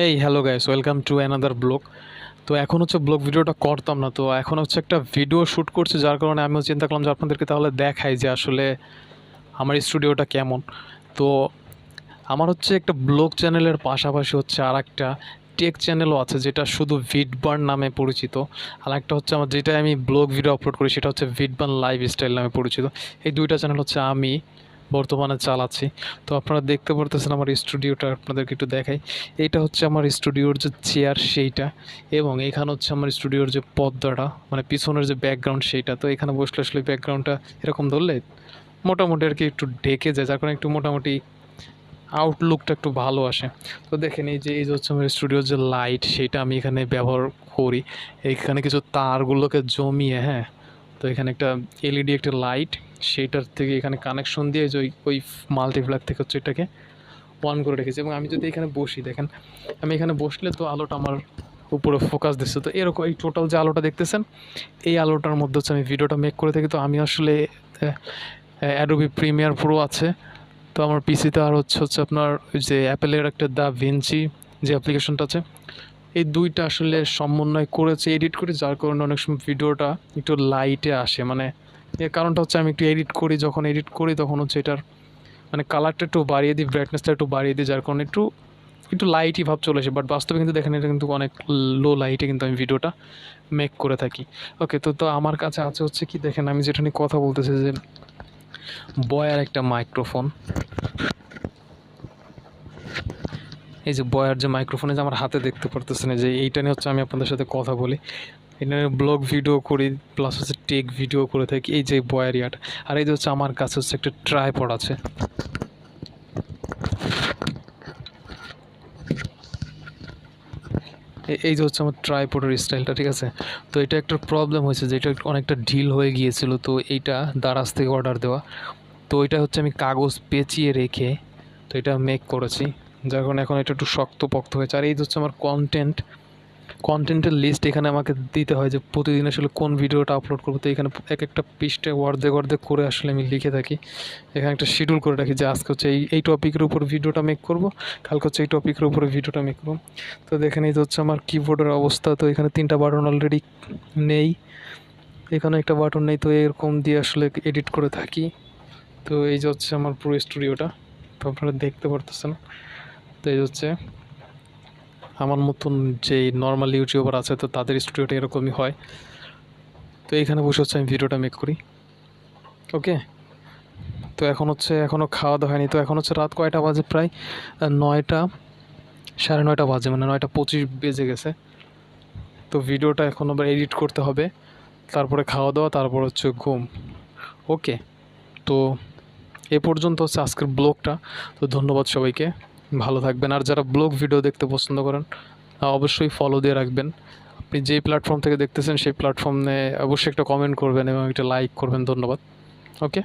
এই hello guys welcome to another blog তো এখন হচ্ছে ব্লগ ভিডিওটা করতাম না, তো এখন হচ্ছে একটা ভিডিও শ্যুট করছি, যার কারণে আমিও চিন্তা করলাম যে আপনাদেরকে তাহলে দেখাই যে আসলে আমার স্টুডিওটা কেমন। তো আমার হচ্ছে একটা ব্লগ চ্যানেলের পাশাপাশি হচ্ছে আর একটা টেক চ্যানেলও আছে, যেটা শুধু ভিডবার্ন নামে পরিচিত। আর একটা হচ্ছে আমার যেটা আমি ব্লগ ভিডিও আপলোড করি, সেটা হচ্ছে ভিডবার্ন লাইফ স্টাইল নামে পরিচিত। এই দুইটা চ্যানেল হচ্ছে আমি বর্তমানে চালাচ্ছি। তো আপনারা দেখতে পারতেছেন আমার স্টুডিওটা, আপনাদেরকে একটু দেখাই। এইটা হচ্ছে আমার স্টুডিওর যে চেয়ার সেইটা এবং এখানে হচ্ছে আমার স্টুডিওর যে পর্দাটা মানে পিছনের যে ব্যাকগ্রাউন্ড সেইটা। তো এখানে বসলে আসলে ব্যাকগ্রাউন্ডটা এরকম ধরলে মোটামুটি আর কি একটু ঢেকে যায়, যার কারণে একটু মোটামুটি আউটলুকটা একটু ভালো আসে। তো দেখেন এই যে এই যে হচ্ছে আমার স্টুডিওর যে লাইট সেটা আমি এখানে ব্যবহার করি। এখানে কিছু তারগুলোকে জমিয়ে হ্যাঁ তো এখানে একটা এলইডি একটা লাইট সেইটার থেকে এখানে কানেকশন দিয়ে যে ওই ওই মাল্টিপ্লাগ থেকে হচ্ছে এটাকে অন করে রেখেছি। এবং আমি যদি এখানে বসি, দেখেন, আমি এখানে বসলে তো আলোটা আমার উপরে ফোকাস দিচ্ছে। তো এরকম এই টোটাল যে আলোটা দেখতেছেন, এই আলোটার মধ্যে হচ্ছে আমি ভিডিওটা মেক করে থাকি। তো আমি আসলে অ্যাডোবি প্রিমিয়ার প্রো আছে। তো আমার পিসিতে আর হচ্ছে হচ্ছে আপনার যে অ্যাপেলের একটা দ্য ভিঞ্চি যে অ্যাপ্লিকেশনটা আছে এই দুইটা আসলে সমন্বয় করেছে এডিট করে যার কারণে অনেক সময় ভিডিওটা একটু লাইটে আসে। মানে এর কারণটা হচ্ছে আমি একটু এডিট করি, যখন এডিট করি তখন হচ্ছে এটার মানে কালারটা একটু বাড়িয়ে দিই ব্রাইটনেসটা একটু বাড়িয়ে দিই, যার কারণে একটু একটু লাইটই ভাব চলে আসে। বাট বাস্তবে কিন্তু দেখেন এটা কিন্তু অনেক লো লাইটে কিন্তু আমি ভিডিওটা মেক করে থাকি। ওকে তো তো আমার কাছে আছে হচ্ছে কি, দেখেন আমি যেটা নিয়ে কথা বলতেছি যে, বয়ার একটা মাইক্রোফোন এই যে বয়ার যে মাইক্রোফোনে যে আমার হাতে দেখতে পারতেছেন যে এইটা নিয়ে হচ্ছে আমি আপনাদের সাথে কথা বলি। এটা নিয়ে ব্লগ ভিডিও করি প্লাস হচ্ছে টেক ভিডিও করে থাকি, এই যে বয়ার ইয়াটা আর এই যে হচ্ছে আমার কাছে হচ্ছে একটা ট্রাইপড আছে। এই যে হচ্ছে আমার ট্রাইপডের স্টাইলটা ঠিক আছে? তো এটা একটা প্রবলেম হয়েছে যে এটা অনেকটা ঢিল হয়ে গিয়েছিল, তো এইটা দারাজ থেকে অর্ডার দেওয়া। তো এটা হচ্ছে আমি কাগজ পেঁচিয়ে রেখে, তো এটা মেক করেছি। যার কারণে এখন এটা একটু শক্তপোক্ত হয়েছে। আর এই হচ্ছে আমার কন্টেন্ট কন্টেন্টের লিস্ট এখানে আমাকে দিতে হয় যে, প্রতিদিন আসলে কোন ভিডিওটা আপলোড করব। তো এখানে এক একটা পৃষ্ঠে অর্ধেক অর্ধেক করে আসলে আমি লিখে থাকি। এখানে একটা শিডিউল করে রাখি যে, আজকে হচ্ছে এই এই টপিকের উপর ভিডিওটা মেক করব, কালকে হচ্ছে এই টপিকের উপরে ভিডিওটা মেক করব। তো দেখেন এই হচ্ছে আমার কিবোর্ডের অবস্থা, তো এখানে তিনটা বাটন অলরেডি নেই। এখানে একটা বাটন নেই, তো এরকম দিয়ে আসলে এডিট করে থাকি। তো এই যে হচ্ছে আমার পুরো স্টুডিওটা তো আপনারা দেখতে পারতেছেন। তো এই হচ্ছে। আমার মতন যে নর্মাল ইউটিউবার আছে, তো তাদের স্টুডিওটা এরকমই হয়। তো এইখানে বসে হচ্ছে আমি ভিডিওটা মেক করি। ওকে তো এখন হচ্ছে এখনও খাওয়া দাওয়া হয়নি। তো এখন হচ্ছে রাত কয়টা বাজে? প্রায় নয়টা, সাড়ে নয়টা বাজে মানে নয়টা পঁচিশ বেজে গেছে। তো ভিডিওটা এখন আবার এডিট করতে হবে। তারপরে খাওয়া দাওয়া, তারপর হচ্ছে ঘুম। ওকে তো এ পর্যন্ত হচ্ছে আজকের ব্লগটা। তো ধন্যবাদ সবাইকে। ভালো থাকবেন। আর যারা ব্লগ ভিডিও দেখতে পছন্দ করেন, অবশ্যই ফলো দিয়ে রাখবেন। আপনি যেই প্ল্যাটফর্ম থেকে দেখতেছেন, সেই প্ল্যাটফর্মে অবশ্যই একটা কমেন্ট করবেন এবং একটা লাইক করবেন। ধন্যবাদ। ওকে